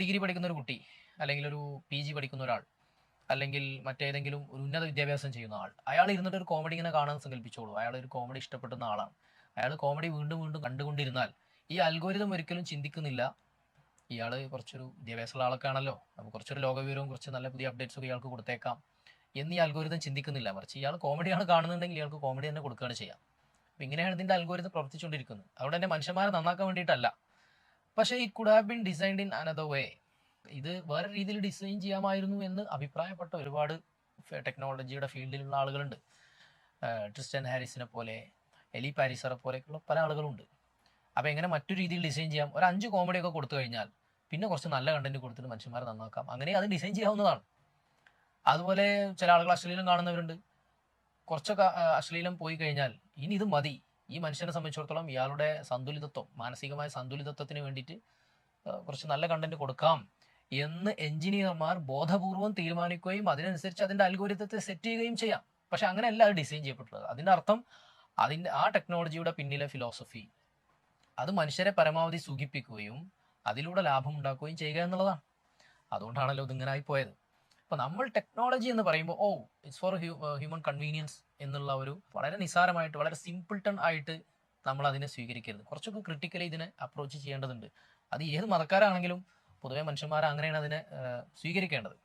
Degree പഠിക്കുന്ന ഒരു കുട്ടി അല്ലെങ്കിൽ ഒരു പി ജി പഠിക്കുന്ന ഒരാൾ അല്ലെങ്കിൽ മറ്റേതെങ്കിലും ഒരു ഉന്നത വിദ്യാഭ്യാസം ചെയ്യുന്ന ആൾ അയാൾ ഇരുന്നിട്ട് ഒരു കോമഡി ഇങ്ങനെ കാണാൻ സങ്കല്പിച്ചോളൂ അയാൾ ഒരു കോമഡി ഇഷ്ടപ്പെടുന്ന ആളാണ്. അയാൾ കോമഡി വീണ്ടും വീണ്ടും കണ്ടുകൊണ്ടിരുന്നാൽ ഈ അൽഗോരിതം ഒരിക്കലും ചിന്തിക്കുന്നില്ല. ഇയാൾ കുറച്ചൊരു വിദ്യാഭ്യാസമുള്ള ആളൊക്കെ ആണല്ലോ അപ്പോൾ കുറച്ചൊരു ലോകവിവരവും കുറച്ച് നല്ല പുതിയ അപ്ഡേറ്റ്സ് ഇയാൾക്ക് കൊടുത്തേക്കാം എന്ന് ഈ അൽഗോരിതം ചിന്തിക്കുന്നില്ല. മറിച്ച് ഇയാൾ കോമഡിയാണ് കാണുന്നുണ്ടെങ്കിൽ ഇയാൾക്ക് കോമഡി തന്നെ കൊടുക്കുകയാണ് ചെയ്യാം. അപ്പം ഇങ്ങനെയാണ് ഇതിന്റെ അൽഗോരിതം പ്രവർത്തിച്ചുകൊണ്ടിരിക്കുന്നത്. അതുകൊണ്ട് തന്നെ മനുഷ്യന്മാരെ നന്നാക്കാൻ വേണ്ടിയിട്ടല്ല. പക്ഷേ ഈ could have been designed in another way ഇത് വേറെ രീതിയിൽ ഡിസൈൻ ചെയ്യാമായിരുന്നു എന്ന് അഭിപ്രായപ്പെട്ട ഒരുപാട് ടെക്നോളജിയുടെ ഫീൽഡിലുള്ള ആളുകളുണ്ട്. ട്രിസ്റ്റൻ ഹാരിസിനെ പോലെ എലി പാരിസറെ പോലെയൊക്കെയുള്ള പല ആളുകളുണ്ട്. അപ്പോൾ എങ്ങനെ മറ്റു രീതിയിൽ ഡിസൈൻ ചെയ്യാം? ഒരു അഞ്ച് കോമഡി ഒക്കെ കൊടുത്തു കഴിഞ്ഞാൽ പിന്നെ കുറച്ച് നല്ല കണ്ടന്റ് കൊടുത്തിട്ട് മനുഷ്യന്മാരെ നന്നാക്കാം. അങ്ങനെ അത് ഡിസൈൻ ചെയ്യാവുന്നതാണ്. അതുപോലെ ചില ആളുകൾ അശ്ലീലം കാണുന്നവരുണ്ട്. കുറച്ചൊക്കെ അശ്ലീലം പോയി കഴിഞ്ഞാൽ ഇനി ഇത് മതി. ഈ മനുഷ്യനെ സംബന്ധിച്ചിടത്തോളം ഇയാളുടെ സന്തുലിതത്വം മാനസികമായ സന്തുലിതത്വത്തിന് വേണ്ടിയിട്ട് കുറച്ച് നല്ല കണ്ടന്റ് കൊടുക്കാം എന്ന് എഞ്ചിനീയർമാർ ബോധപൂർവം തീരുമാനിക്കുകയും അതിനനുസരിച്ച് അതിന്റെ അൽഗോരിതത്തെ സെറ്റ് ചെയ്യുകയും ചെയ്യാം. പക്ഷെ അങ്ങനെയല്ല അത് ഡിസൈൻ ചെയ്യപ്പെട്ടുള്ളത്. അതിന്റെ അർത്ഥം അതിന്റെ ആ ടെക്നോളജിയുടെ പിന്നിലെ ഫിലോസഫി അത് മനുഷ്യരെ പരമാവധി സുഖിപ്പിക്കുകയും അതിലൂടെ ലാഭം ഉണ്ടാക്കുകയും ചെയ്യുക എന്നുള്ളതാണ്. അതുകൊണ്ടാണല്ലോ ഇതിങ്ങനായി പോയത് അപ്പൊ നമ്മൾ ടെക്നോളജി എന്ന് പറയുമ്പോൾ oh it's for human convenience എന്നുള്ള ഒരു വളരെ നിസാരമായിട്ട് വളരെ സിമ്പിൾ ടൺ ആയിട്ട് നമ്മൾ അതിനെ സ്വീകരിക്കരുത്. കുറച്ചൊക്കെ ക്രിട്ടിക്കലി ഇതിനെ അപ്രോച്ച് ചെയ്യേണ്ടതുണ്ട്. അത് ഏത് മതക്കാരാണെങ്കിലും പൊതുവെ മനുഷ്യന്മാർ അങ്ങനെയാണ് അതിനെ സ്വീകരിക്കേണ്ടത്.